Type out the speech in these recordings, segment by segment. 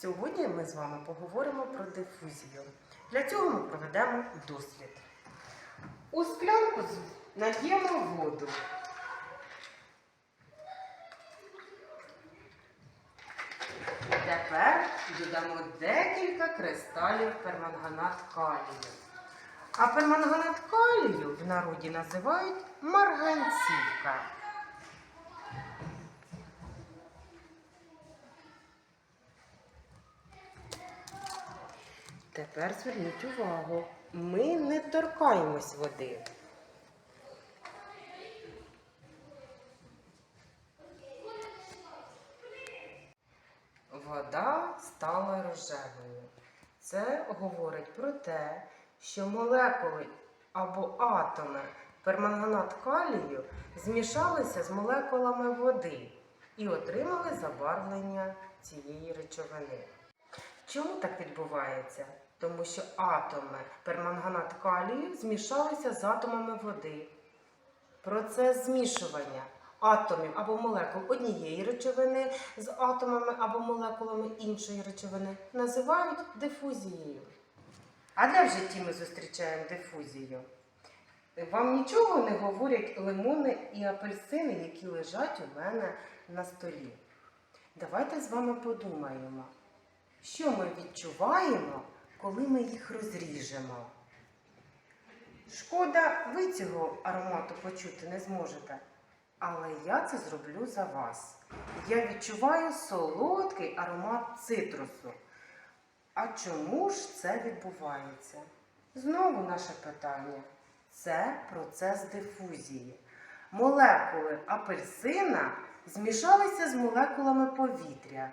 Сьогодні ми з вами поговоримо про дифузію. Для цього ми проведемо дослід. У склянку нальємо воду. Тепер додамо декілька кристалів перманганат калію. А перманганат калію в народі називають марганцівка. Тепер зверніть увагу, ми не торкаємось води. Вода стала рожевою. Це говорить про те, що молекули або атоми перманганат калію змішалися з молекулами води і отримали забарвлення цієї речовини. Чому так відбувається? Тому що атоми перманганат калію змішалися з атомами води. Процес змішування атомів або молекул однієї речовини з атомами або молекулами іншої речовини називають дифузією. А де в житті ми зустрічаємо дифузію? Вам нічого не говорять лимони і апельсини, які лежать у мене на столі. Давайте з вами подумаємо, що ми відчуваємо, коли ми їх розріжемо. Шкода, ви цього аромату почути не зможете. Але я це зроблю за вас. Я відчуваю солодкий аромат цитрусу. А чому ж це відбувається? Знову наше питання. Це процес дифузії. Молекули апельсина змішалися з молекулами повітря,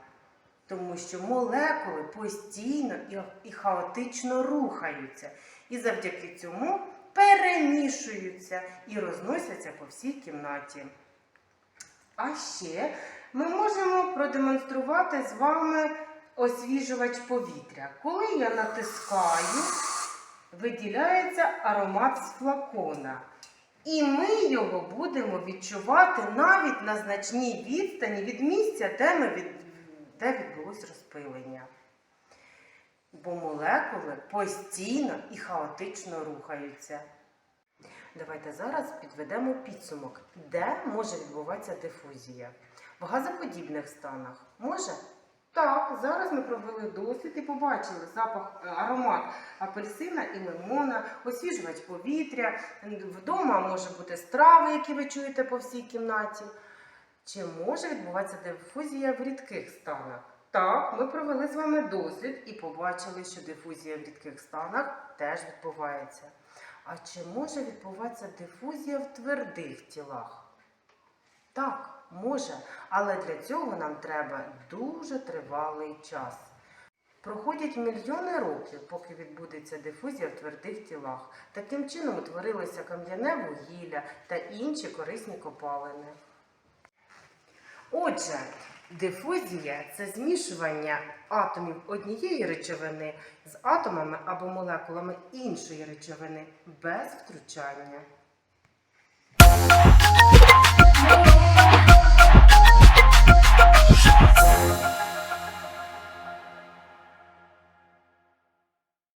тому що молекули постійно і- хаотично рухаються. І завдяки цьому перемішуються і розносяться по всій кімнаті. А ще ми можемо продемонструвати з вами освіжувач повітря. Коли я натискаю, виділяється аромат з флакона. І ми його будемо відчувати навіть на значній відстані від місця, де, ми. Де відбулось розпилення. Бо молекули постійно і хаотично рухаються. Давайте зараз підведемо підсумок, де може відбуватися дифузія. В газоподібних станах може? Так, зараз ми провели досвід і побачили запах, е, аромат апельсина і лимона, освіжувач повітря. Вдома може бути страви, які ви чуєте по всій кімнаті. Чи може відбуватися дифузія в рідких станах? Так, ми провели з вами дослід і побачили, що дифузія в рідких станах теж відбувається. А чи може відбуватися дифузія в твердих тілах? Так, може, але для цього нам треба дуже тривалий час. Проходять мільйони років, поки відбудеться дифузія в твердих тілах. Таким чином утворилося кам'яне вугілля та інші корисні копалини. Отже, дифузія це змішування атомів однієї речовини з атомами або молекулами іншої речовини без втручання.